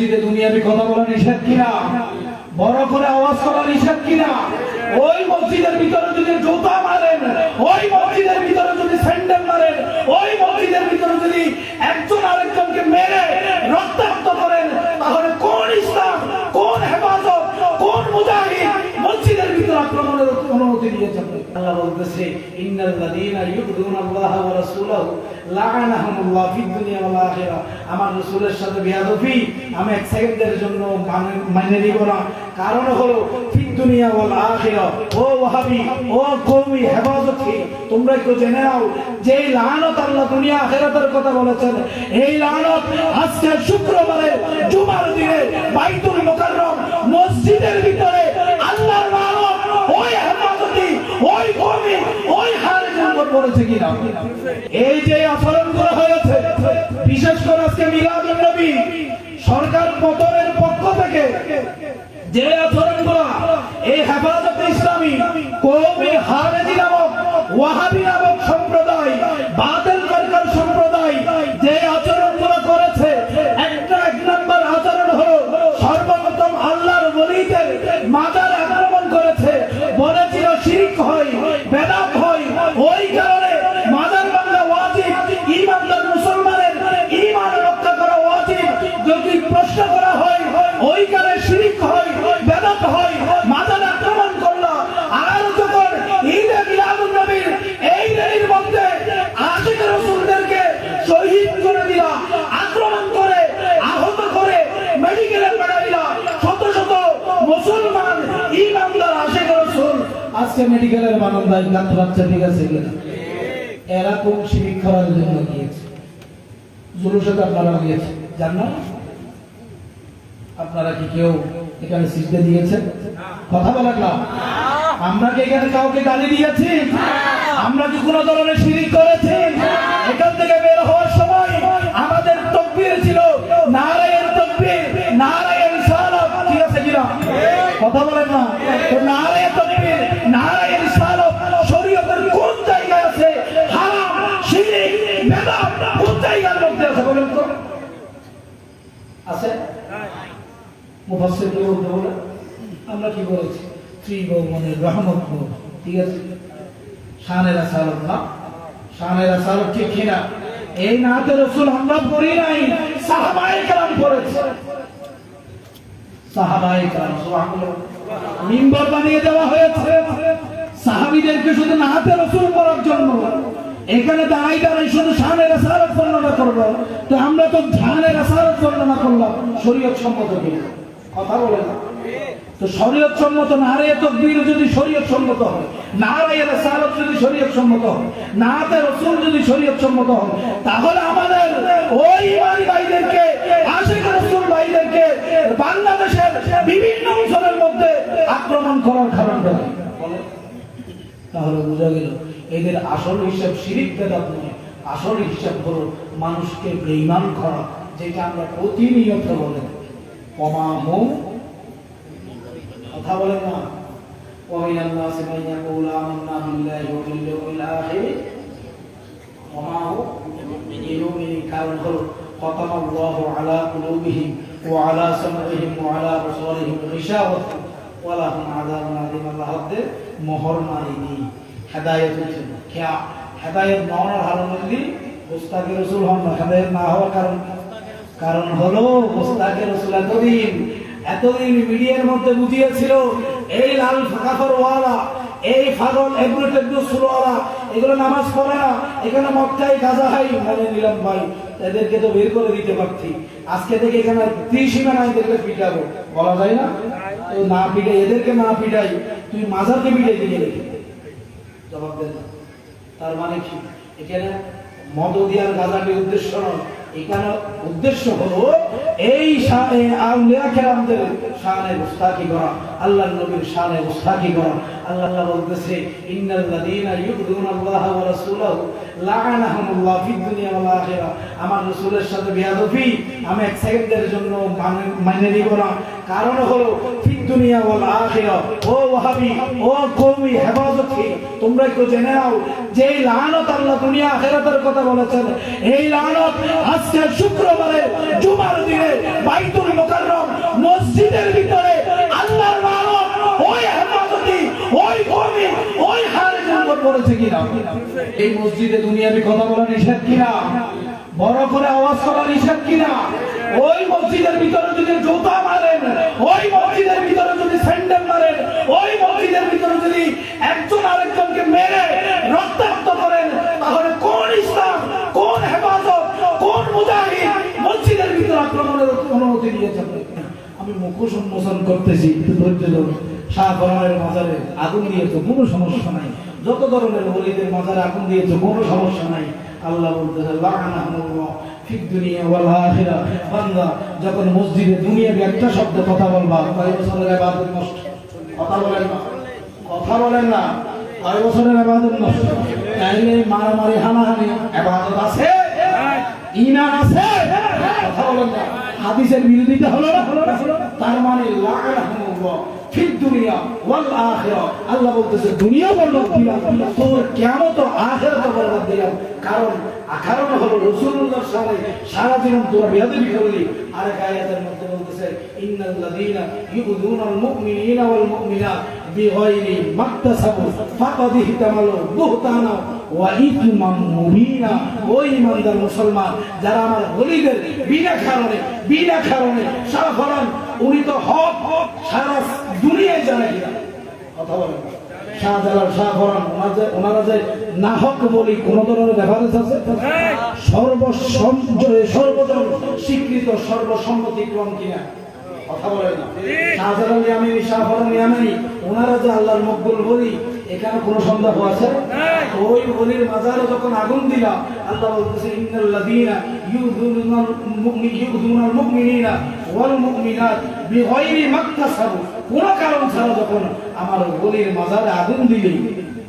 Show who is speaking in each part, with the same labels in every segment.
Speaker 1: মসজিদে দুনিয়াবি কথা বলা নিষেধ কিনা? বড় করে আওয়াজ করা নিষেধ কিনা? ওই মসজিদের ভিতরে যদি জুতা মারেন, ওই মসজিদের ভিতরে যদি স্যান্ডেল মারেন, ওই মসজিদের ভিতরে যদি একজন আরেকজনকে মেরে রক্তাক্ত করেন, তাহলে কোন ইসলাম, কোন হেফাজত, কোন মুজাহিদ মসজিদের ভিতরে আক্রমণের অনুমতি দিয়েছেন। আল্লাহ বলতেছে, ইন্নাল্লাযীনা ইউযুনাল্লাহা ওয়া রাসূলাহু লাআনাহুমুল্লাহ ফিদ দুনিয়া ওয়াল আখিরা আমার রাসূলের সাথে বেয়াদবি আমি এক সেকেন্ডের জন্য মানে- নিব না। কারণ হলো, ফিদ দুনিয়া ওয়াল আখিরা। ও ওয়াহাবি, ও কওমি, হেফাজতি তোমরা একটু জেনে নাও যে লানত আল্লাহ দুনিয়া আখিরাতের কথা বলেছেন, এই লানত আজকে শুক্রবারে, জুমার দিনে বাইতুল মুকাররম মসজিদের ভিতরে আল্লাহর লানত ওই হেফাজতি ওই কওমি ওই পড়েছে কিনা? এই যে আচরণ করা হয়েছে, বিশেষ করে আজকে মিলাদ নবী, সরকার পতনের পক্ষ থেকে যে আচরণ করা, এই হেফাজতে ইসলামী কৌমি হারেজি নামক ওয়াহাবি নামক আজকে মেডিকেলের বারান্দায় কাতরাচ্ছে ঠিক আছে কিনা? এরা কোন শিরিক করার জন্য গিয়েছে? জুলুসে তো আপনারা গিয়েছে জান না? আপনারা কি কেউ এখানে সিজদে দিয়েছেন? কথা বলেন না আমরা কি এখানে কাউকে গালি দিয়েছি? আমরা কি কোনো ধরনের শিরিক করেছি? এখান থেকে বের হওয়ার সময় আমাদের তকবির ছিল নারায়ণ তকবীর নারায়ণ সালাত ঠিক আছে কিনা? কথা বলেন না? নারায়ণ আছে? মুফাসসির কি বলে আমরা কি বলেছি রহমত ঠিক আছে? না? ঠিক কিনা? এই নাতে রসুল আমরা নাই কেরাম পড়েছে। সাহাবায়ে কেরাম, সুবহানাল্লাহ। মিম্বর বানিয়ে দেওয়া হয়েছে। সাহাবীদেরকে শুধু নাতে রসুল পড়ার জন্য এখানে দাঁড়াই দাঁড়াই শুধু শানের আসালত বর্ণনা করব। তো আমরা তো ধানের আসালত বর্ণনা করলাম, শরীয়ত সম্মত কিনা? কথা বলে না। তো শরীয়ত সম্মত নারে তকবীর যদি শরীয়ত সম্মত হয় নারায় রাসালত যদি শরীয়ত সম্মত হয়, নাতে রসুল যদি শরীয়ত সম্মত হয়, তাহলে আমাদের ওই ইমানি ভাইদেরকে, আশিক রসুল ভাইদেরকে বাংলাদেশের বিভিন্ন অঞ্চলের মধ্যে আক্রমণ করার কারণটা কি? তাহলে বোঝা গেল এদের আসল হিসাব শিরিক বেদাত নয় আসল হিসাব হলো মানুষকে বেঈমান করা যেটা আমরা প্রতিনিয়ত বলে থাকি অমাহু কথা বলেন না ومن الناس من يقول آمنا بالله وباليوم الآخر وما هو بمؤمن কারণ হলো ختم الله على قلوبهم وعلى سمعهم وعلى أبصارهم غشاوة ولهم عذاب عظيم আল্লাহ হাতে মোহর মারিনি হেদায়েতের জন্য খেয়া, হেদায়েত না হওয়ার হারণ হলি মুস্তাকে রসুল হন না, হেদায়েত না হওয়ার কারণ কারণ হলো মুস্তাকে রসুল এতদিন এতদিন মিডিয়ার মধ্যে বুঝিয়েছিল, এই লাল ফাঁকাফর ওয়ালা এই ফাগল এগুলো টেগুলো সুরওয়ালা এগুলো নামাজ পড়ে না, এখানে মক্কাই গাজা হাই মানে নিলাম ভাই, এদেরকে তো বের করে দিতে পারছি। আজকে থেকে এখানে ত্রিসীমা না এদেরকে পিটাবো। বলা যায় না? তো না পিটাই, এদেরকে না পিটাই, তুই মাজারকে পিটাই দিয়ে রেখে জবাব দেন না। তার মানে কি? এখানে মদ দিয়ার গাজাটি উদ্দেশ্য নয়। এখানে উদ্দেশ্য হলো এই আউলিয়া খেলামদের শানে মুস্তাকি করা। আল্লাহ নবীর শানে মুস্তাকি করা। আল্লাহ আল্লাহ বলতেছে ইন্নাল্লাযীনা ওয়া রাসূলাহু লাআনাহুমুল্লাহ ফিদ দুনিয়া ওয়াল আখিরা আমার রাসূলের সাথে বেয়াদবি আমি এক সেকেন্ডের জন্য মানে- নিব না। কারণ হলো, ফিদ দুনিয়া ওয়াল আখিরা। ও ওয়াহাবি, ও কওমি, হেফাজতি তোমরা একটু জেনে নাও যে লানত আল্লাহ দুনিয়া আখিরাতের কথা বলেছেন, এই লানত আজকে শুক্রবারে জুমার দিনে বাইতুল বলেছে কিনা? এই মসজিদে দুনিয়াবি কথা বলা নিষেধ কিনা? বড় করে আওয়াজ করা নিষেধ কিনা? ওই মসজিদের ভিতরে যদি জুতা মারেন, ওই মসজিদের ভিতরে যদি স্যান্ডেল মারেন, ওই মসজিদের ভিতরে যদি একজন আরেকজনকে মেরে রক্তাক্ত করেন, তাহলে কোন ইসলাম, কোন হেফাজত, কোন মুজাহিদ মসজিদের ভিতরে আক্রমণের অনুমতি দিয়েছেন আমি মুখোশ উন্মোচন করতেছি ধৈর্য ধরুন শাহ মাজারে আগুন দিয়েছে, কোনো সমস্যা নাই। যত ধরনের ওলিদের মাজারে আগুন দিয়েছে, কোনো সমস্যা নাই। আল্লাহ ফিদ দুনিয়া যখন মসজিদে দুনিয়াবি একটা শব্দ কথা বলবা, কয় বছরের ইবাদত নষ্ট? কথা বলেন না। কথা বলেন না। কয় বছরের ইবাদত নষ্ট? তাইলে মারামারি, হানাহানি ইবাদত আছে? ইমান আছে? কথা বলেন না। হাদিসের বিরোধিতা হলো না? তার মানে ফিদ দুনিয়া ওয়াল আখিরা কারণ কারণ হলো রাসূলুল্লাহ সাল্লাল্লাহু সারা জীবন তোরা বেয়াদবি করলি। আর আয়াতের মধ্যে বলতেছে ইন্নাল লাযীনা ইউযুনাল মুমিনিনা ওয়াল মুসলমান, যারা আমার গলিদের বিনা কারণে বিনা কারণে সারা উনি তো হক হক, সারা দুনিয়ায় জানে কিনা কথা বলেন শাহজালাল শাহ ফরান ওনার যে বলি কোন ধরনের রেফারেন্স আছে? সর্বসম সর্বজন স্বীকৃত সর্বসম্মতিক্রম কিনা? কথা বলেন না। শাহজালাল ইয়ামিনী শাহ ফরান ইয়ামিনী ওনারা যে আল্লাহর মকবুল বলি এখানে কোনো সন্দেহ আছে? ওই বলির মাজারে যখন আগুন দিলা আল্লাহ বলতেছে ইন্নাল্লাযীনা ইউযুনাল মুমিনিনা ওয়াল মুমিনাত বিগাইরি মাকতাসাবু কোন কারণ ছাড়া যখন আমার গলির মাজারে আগুন দিলে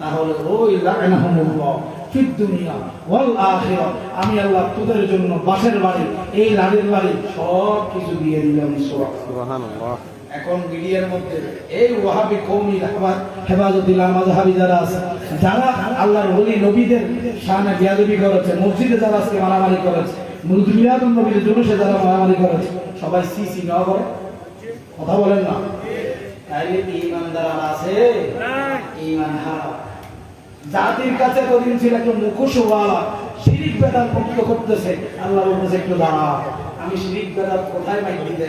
Speaker 1: তাহলে ওই লাগানাহুমুল্লাহ ফিদ দুনিয়া ওয়াল আখিরা আমি আল্লাহ তোদের জন্য বাসের বাড়ি, এই লাড়ির বাড়ি সব কিছু দিয়ে দিলাম, সুবহানাল্লাহ। এখন মিডিয়ার মধ্যে, এই ওয়াহাবি কৌমি আমার হেফাজতুল্লাহ মাযহাবি যারা আছে, যারা আল্লাহর ওলি নবীদের শানে বিয়াদবি করেছে, মসজিদে যারা আজকে মারামারি করেছে জুলুসে যারা মারামারি করেছে, সবাই ন করে। কথা বলেন না। আছে ইমান হারা। জাতির কাছে কদিন ছিল একটা মুখোশওয়ালা, শিরিক মুক্ত করতেছে, আল্লাহ বলতেছে, একটু দাঁড়া আমি শিরিক বেদাত কোথায় মাইক দিতে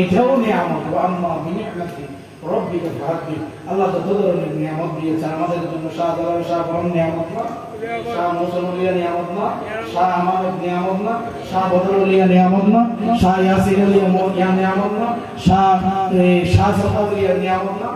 Speaker 1: এটাও নিয়ামত। আম্মা বিনিয়ামতি রব্বিকে ফাহাদ্দি আল্লাহ যত ধরনের নিয়ামত দিয়েছেন। আমাদের জন্য শাহ জালাল শাহ বরং নিয়ামত না? শাহ মুসলমিয়া নিয়ামত না? শাহ আমানত নিয়ামত না? শাহ বদরুলিয়া নিয়ামত না? শাহ ইয়াসির নিয়ামত না? শাহ শাহ সফাউলিয়া নিয়ামত না?